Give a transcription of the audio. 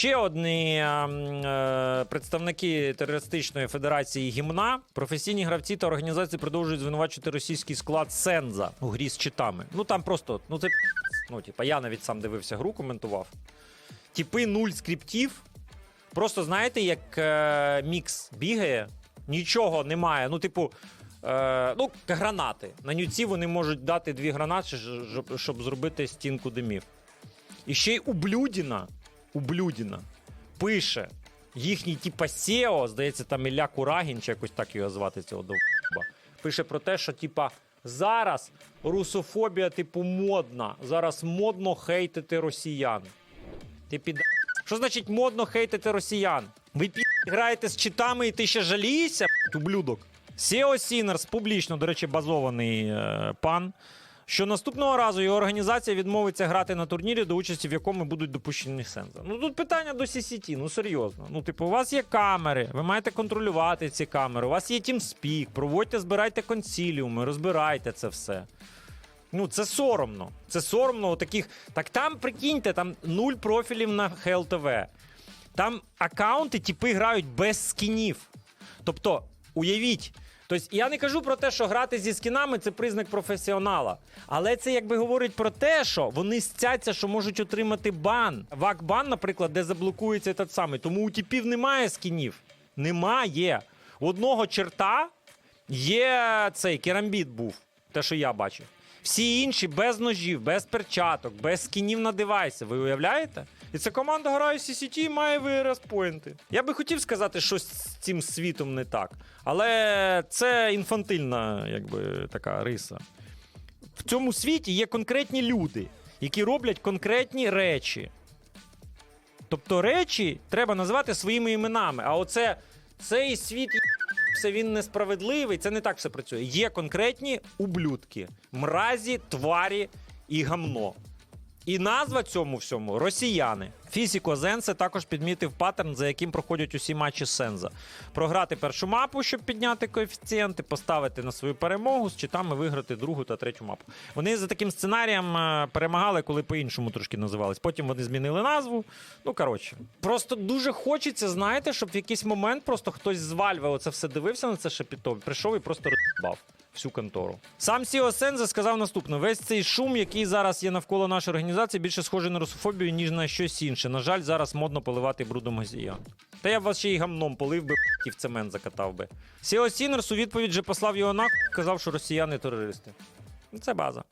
Ще одні е, е, представники терористичної федерації гімна, професійні гравці та організації продовжують звинувачувати російський склад Сенза у грі з читами. Ну там просто, ну це ну, типа, я навіть сам дивився гру, коментував. Типи нуль скриптів. Просто знаєте, як е, мікс бігає, нічого немає. Ну, типу, е, ну, гранати. На нюці вони можуть дати дві гранати, щоб, щоб зробити стінку димів. І ще й ублюдіна, пише їхній типа SEO, здається, там Ілля Курагін, чи якось так його звати цього довба. Пише про те, що типа зараз русофобія, типу, модна. Зараз модно хейтити росіян. Ти під... Що значить модно хейтити росіян? Ви пі... граєте з читами і ти ще жалієшся, ублюдок. Сео Сінерс публічно, до речі, базований е, пан. Що наступного разу його організація відмовиться грати на турнірі, до участі в якому будуть допущені сенза. Ну тут питання до CCT, ну серйозно. Ну, типу, у вас є камери, ви маєте контролювати ці камери, у вас є TeamSpeak, проводьте, збирайте консіліуми, розбирайте це все. Ну, це соромно. Це соромно таких. Так там, прикиньте, там нуль профілів на ХЛТВ. Там аккаунти, типи грають без скінів. Тобто, уявіть. Тобто, я не кажу про те, що грати зі скінами це признак професіонала. Але це якби говорить про те, що вони стяться, що можуть отримати бан. Вак-бан, наприклад, де заблокується той самий. Тому у тіпів немає скінів. Немає. У одного черта є цей керамбіт був, те, що я бачив. Всі інші без ножів, без перчаток, без скінів на девайси. Ви уявляєте? І ця команда грає CCT і має VRS поінти. Я би хотів сказати, що з цим світом не так. Але це інфантильна, якби така риса. В цьому світі є конкретні люди, які роблять конкретні речі. Тобто речі треба називати своїми іменами. А оце цей світ все він несправедливий. Це не так все працює. Є конкретні ублюдки, мразі, тварі і гамно. І назва цьому всьому росіяни. Фісіко Зенсе також підмітив паттерн, за яким проходять усі матчі Сенза. Програти першу мапу, щоб підняти коефіцієнти, поставити на свою перемогу з читами виграти другу та третю мапу. Вони за таким сценарієм е, перемагали, коли по-іншому трошки називались. Потім вони змінили назву. Ну коротше, просто дуже хочеться, знаєте, щоб в якийсь момент просто хтось з Вальве оце все дивився на це шепіто, прийшов і просто розбав всю контору. Сам Сіо Сензе сказав наступне: весь цей шум, який зараз є навколо нашої організації, більше схожий на русофобію, ніж на щось інше. На жаль, зараз модно поливати брудом газіян. Та я б вас ще й гамном полив би і в цемент закатав би. Сіо Сінерс у відповідь же послав його нахуй, казав, що росіяни терористи. Ну, Це база.